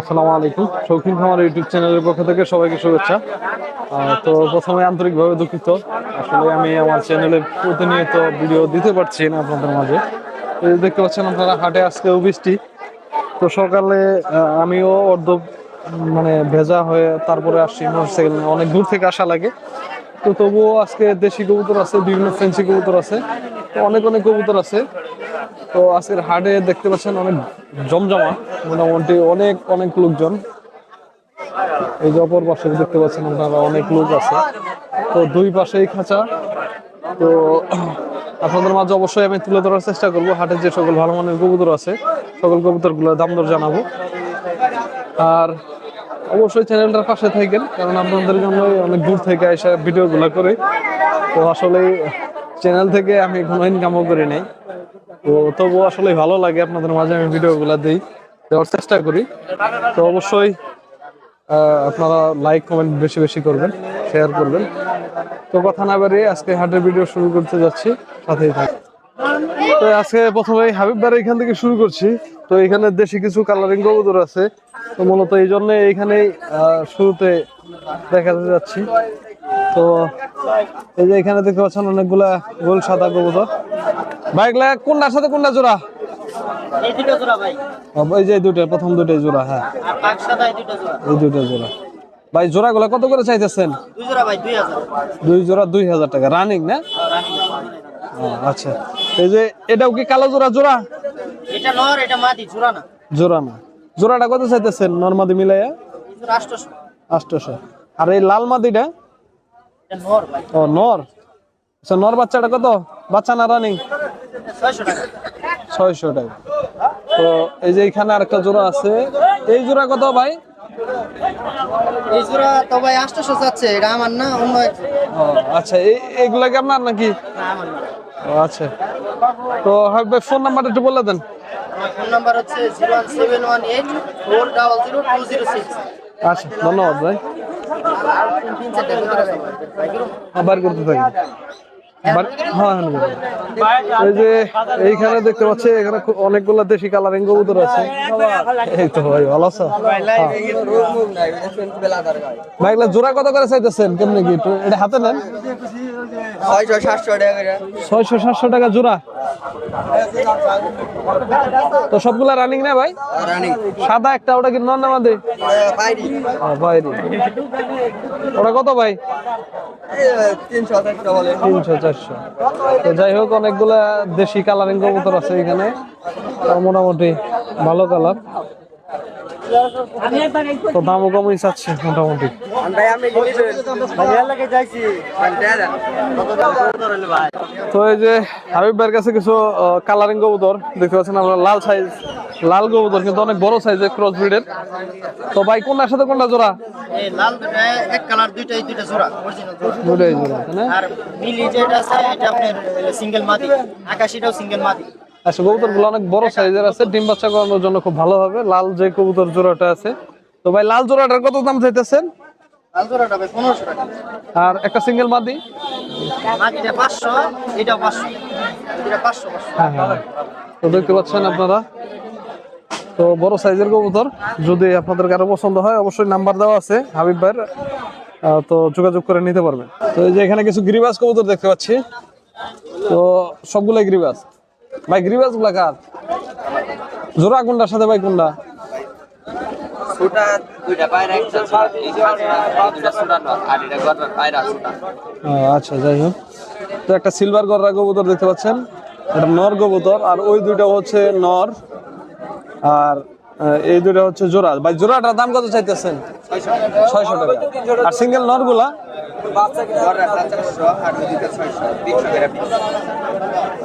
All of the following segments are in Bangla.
আসসালামু আলাইকুম। শৌখিন খামার ইউটিউব চ্যানেলের পক্ষ থেকে সবাইকে শুভেচ্ছা। তো প্রথমে আন্তরিকভাবে দুঃখিত। আসলে আমি আমার চ্যানেলে প্রতিনিয়ত ভিডিও দিতে পারছি না আপনাদের মাঝে। দেখতে পাচ্ছেন আপনারা, হাটে আজকেও বৃষ্টি। তো সকালে আমিও অর্ধ মানে ভেজা হয়ে তারপরে আসছি মোটরসাইকেল অনেক দূর থেকে আসা লাগে। তো তবুও আজকে দেশি কবুতর আছে, বিভিন্ন ফেন্সি কবুতর আছে। অনেক অনেক কবুতর আছে। তো আজকের হাটে দেখতে পাচ্ছেন অনেক জমজমা, মোটামুটি অনেক অনেক লোকজন। এই যে অপর পাশে দেখতে পাচ্ছেন আপনারা অনেক লোক আছে। তো দুই পাশেই খাঁচা। তো আপনাদের মাঝে অবশ্যই আমি তুলে ধরার চেষ্টা করব। হাটে যে সকল ভালো মানের কবুতর আছে, সকল কবুতরগুলোর দাম দর জানাব। আর অবশ্যই চ্যানেলটার পাশে থাকেন, কারণ আপনাদের জন্য অনেক দূর থেকে এসে ভিডিওগুলো করে। তো আসলে চ্যানেল থেকে আমি কোনো ইনকামও করি নাই। তো তবু আসলে ভালো লাগে আপনাদের মাঝে আমি ভিডিওগুলো দিই, দেওয়ার চেষ্টা করি। তো অবশ্যই আপনারা লাইক কমেন্ট বেশি বেশি করবেন শেয়ার করবেন। তো কথা না বাড়িয়ে আজকে হাটের ভিডিও শুরু করতে যাচ্ছি, সাথেই থাকুন। তো আজকে প্রথমে হাবিব বাড়ি এখান থেকে শুরু করছি। তো এখানে দেশি কিছু কালারিং কবুতর আছে। তো মূলত এই জন্য এইখানেই শুরুতে দেখাতে যাচ্ছি। তো এই যে এখানে দেখতে পাচ্ছেন অনেকগুলা গোল সাদা কবুতর বাইকলা কোনটার সাথে কোনটা জোড়া? এই ভাই। যে দুটো প্রথম দুটোই জোড়া হ্যাঁ। এই দুটো জোড়া। ভাই জোড়াগুলো কত করে চাইতেছেন? দুই জোড়া দুই হাজার। টাকা। রানিং না? ও, আচ্ছা। এই যে এটাও কি কালো জোড়া জোড়া? এটা নর এটা মাদি জোড়া না। জোড়া না। জোড়াটা কত চাইতেছেন নর্মাদি মিলাইয়া? আর এই লাল মাদিটা? ভাই ও নর? আচ্ছা নর বাচ্চাটা কত? বাচ্চা না রানিং? ছয়শো টাকা। তো এই যে এখানে আরেকটা জোড়া আছে। এই জোড়া কত ভাই? এই জোড়া তো ভাই এটা আমার না অন্য আচ্ছা এই এগুলা কি আপনার নাকি? আচ্ছা। তো ভাই ফোন নাম্বারটা একটু বলে দেন। আমার ফোন নাম্বার হচ্ছে zero one seven one eight four double zero two zero six. আচ্ছা ধন্যবাদ ভাই। আবার করতে থাকি। বার- হ্যাঁ হ্যাঁ এই যে এইখানে দেখতে পাচ্ছি এখানে অনেকগুলো দেশি কালারিং কবুতর আছে। এই তো ভাই ভালো আছো? হ্যাঁ। ভাই এগুলা জোড়া কত করে চাইতেছেন? কেমনি কি একটু এটা হাতে নেন? ছয়শো সাতশো টাকা জোড়া। তো সবগুলা রানিং না ভাই? রানি সাদা একটা ওটা কি নন আমাদের ওটা কত ভাই? তিনশো চারশো। বলে তো যাই হোক অনেকগুলা দেশি কালারিং কবুতর আছে এখানে। মোটামুটি ভালো কালার তো দামও কমই চাচ্ছে মোটামুটি। ভাই আমি ভাই লাগে যাইছি। ভাই তো এই যে হাবিব ভাইয়ের কাছে কিছু কালারিং কবুতর দেখতে পাচ্ছেন আমরা লাল সাইজ লাল কবুতর কিন্তু অনেক বড় সাইজের ক্রস ব্রিডের তো ভাই কোনটার সাথে কোনটা জোড়া? এই লাল এক কালার দুইটাই দুইটা জোড়া অরিজিনাল জোড়া। দুটাই জোড়া তাই না? আর নীলি যেটা আছে এটা আপনার সিঙ্গেল মাদি। আকাশিটাও সিঙ্গেল মাদি। আচ্ছা কবুতরগুলো অনেক বড় সাইজের আছে। ডিম বাচ্চা করানোর জন্য খুব ভালো হবে। লাল যে কবুতর জোড়াটা আছে। তো ভাই লাল জোড়াটার কত দাম চাইতেছেন? আর একটা সিঙ্গেল মাদি? পাঁচশো হ্যাঁ হ্যাঁ তো দেখতে পাচ্ছেন আপনারা। তো বড় সাইজের কবুতর। যদি আপনাদের কারও পছন্দ হয় অবশ্যই নাম্বার দেওয়া আছে হাবিব ভাইয়ের। তো যোগাযোগ করে নিতে পারবেন। তো এই যে এখানে কিছু গিরিবাস কবুতর দেখতে পাচ্ছি। তো সবগুলাই গিরিবাস ভাই গিরিবাসগুলা কার? জোড়া কোনটার সাথে ভাই কোনটা? একটা আচ্ছা যাই হোক। তো একটা সিলভার গররা কবুতর দেখতে পাচ্ছেন। এটা নর কবুতর আর ওই দুইটা হচ্ছে নর আর এই দুইটা হচ্ছে জোড়া। ভাই জোড়াটার দাম কত চাইতেছেন? ছয়শো টাকা। আর সিঙ্গেল নর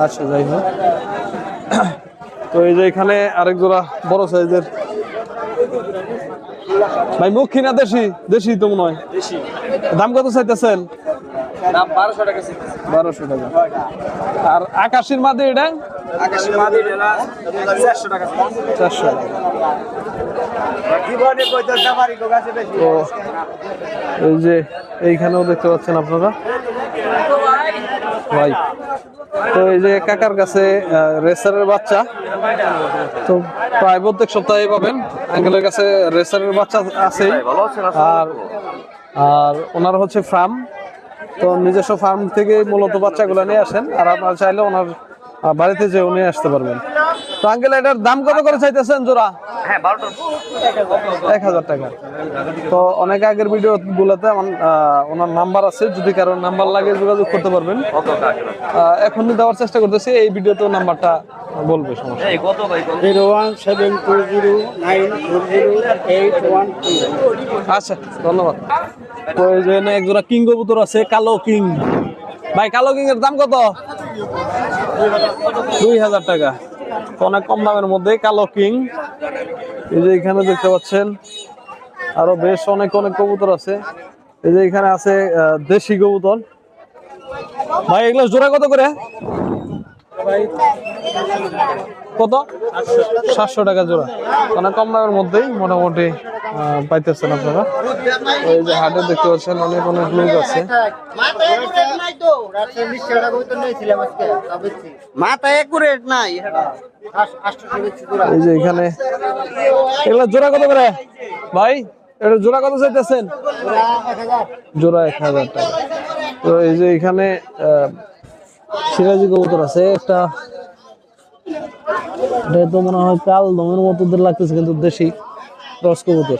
আচ্ছা যাই হোক। তো এই যে এখানে আরেক জোড়া বড় সাইজের। ভাই মুখী না দেশি? দেশি তো মনে হয়। দাম কত চাইতেছেন? বারোশো টাকা আর আকাশের মাঝে এটা? চারশো তো এই যে এইখানেও দেখতে পাচ্ছেন আপনারা? ভাই তো এই যে কাকার কাছে রেসারের বাচ্চা, তো প্রায় প্রত্যেক সপ্তাহে পাবেন। আঙ্কেলের কাছে রেসারের বাচ্চা আছে আর আর ওনার হচ্ছে ফার্ম তো নিজস্ব ফার্ম থেকে মূলত বাচ্চাগুলো নিয়ে আসেন। আর আপনারা চাইলে ওনার বাড়িতে যে উনি আসতে পারবেন। তো আঙ্কেল এটার দাম কত করে চাইতেছেন জোড়া? হ্যাঁ এক হাজার টাকা। তো অনেক আগের ভিডিও গুলোতে ওনার নাম্বার আছে যদি কারও নাম্বার লাগে যোগাযোগ করতে পারবেন। এখনই দেওয়ার চেষ্টা করতেছি এই ভিডিওতেও নাম্বারটা বলবে সমস্যা নেই। এই কত ভাই কত zero one seven two zero nine zero eight one two. আচ্ছা ধন্যবাদ। তো এই যে এক জোড়া কিং কবুতর আছে কালো কিং। ভাই কালো কিং এর দাম কত? দুই হাজার টাকা। অনেক কম দামের মধ্যে কালো কিং। এই যে এখানে দেখতে পাচ্ছেন, আরও বেশ অনেক অনেক কবুতর আছে। এই যে এখানে আছে দেশি কবুতর। ভাই, এগুলো জোড়া কত করে? কত? সাতশো টাকা জোড়া। অনেক কম দামের মধ্যেই মোটামুটি পাইতেছেন আপনারা। এই যে হাটে দেখতে পাচ্ছেন অনেক অনেক লোক আছে। এই যে এখানে। এগুলো জোড়া কত করে? ভাই এটা জোড়া কত চাইতেছেন? জোড়া এক হাজার টাকা। তো এই যে এখানে সিরাজি কবুতর আছে একটা এটা তো মনে হয় কাল দমের লাগতেছে, কিন্তু দেশি রস কবুতর।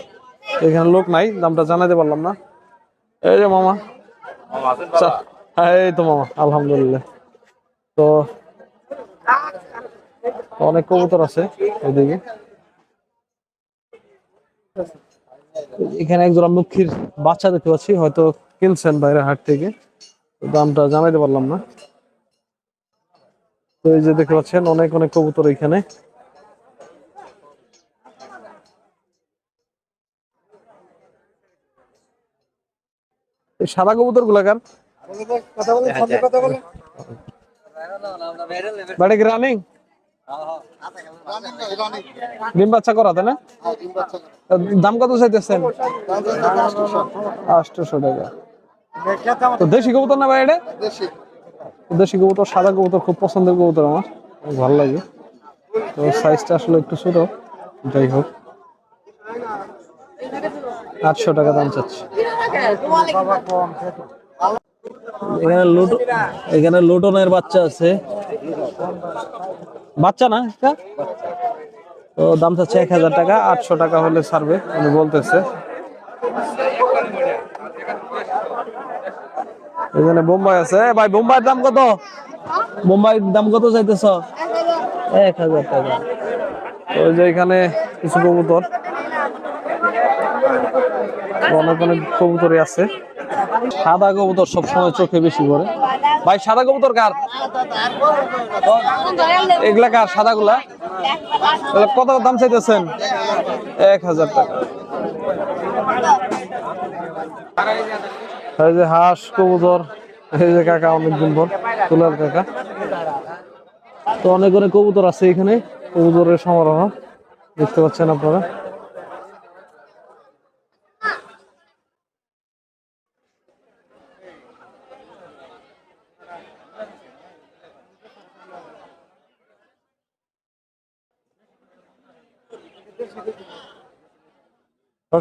এখানে লোক নাই, দামটা পারলাম না। এই যে মামা। এই তো মামা, আলহামদুলিল্লাহ। তো অনেক কবুতর আছে এদিকে। এখানে একজোড়া মুখির বাচ্চা দেখতে পাচ্ছি, হয়তো কিনছেন বাইরে হাট থেকে। দামটা জানাইতে পারলাম না। তো এই যে দেখতে পাচ্ছেন, অনেক অনেক কবুতর এখানে। সাদা কবুতর গুলাকার রানিং ডিম বাচ্চা করাতে না? দাম কত চাইতেছেন? আটশোশো টাকা। দেশি কবুতর না ভাই এটা? কবুতর, সাদা কবুতর খুব পছন্দের কবুতর আমার। ভালো লাগে। তো সাইজটা আসলে একটু ছোট, যাই হোক। আটশো টাকা দাম চাচ্ছি। এখানে লুট এখানে লুটনের বাচ্চা আছে। বাচ্চা না এটা? তো দাম চাচ্ছে এক হাজার টাকা, আটশো টাকা হলে ছাড়বে, উনি বলতেছে। এখানে বোম্বাই আছে। ভাই, বোম্বাইয়ের দাম কত? বোম্বাইয়ের দাম কত চাইতেছ? এক হাজার টাকা। ওই যে এখানে কিছু কবুতর। অনেক অনেক কবুতরই আছে। সাদা কবুতর সবসময় চোখে বেশি পড়ে। ভাই, সাদা কবুতর কার? এগুলা কার সাদা গুলা কত দাম চাইতেছেন? এক হাজার টাকা। এই যে হাঁস, কবুতর, এই যে কাকা অনেকদিন পর, তুলার কাকা। তো অনেক অনেক কবুতর আছে এখানে, কবুতরের সমারোহ, দেখতে পাচ্ছেন আপনারা।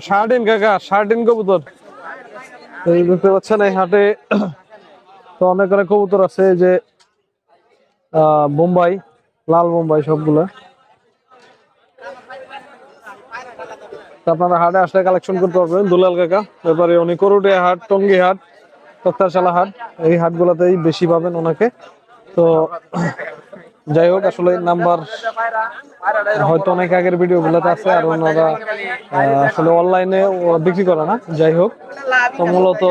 শার্টিন কাকা শার্টিন কবুতর। এই দেখতে পাচ্ছেন এই হাটে তো অনেক অনেক কবুতর আছে যে আহ, বোম্বাই লাল বোম্বাই সবগুলা। আপনারা হাটে আসলে কালেকশন করতে পারবেন দুলাল কাকা ব্যাপারে উনি করুটিয়া হাট টঙ্গি হাট তক্তারশালা হাট এই হাটগুলোতেই বেশি পাবেন ওনাকে। তো যাই হোক, আসলে নাম্বার হয়তো অনেক আগের ভিডিও গুলোতে আছে আর ওনারা আসলে অনলাইনে বিক্রি করে না। যাই হোক, তো মূলত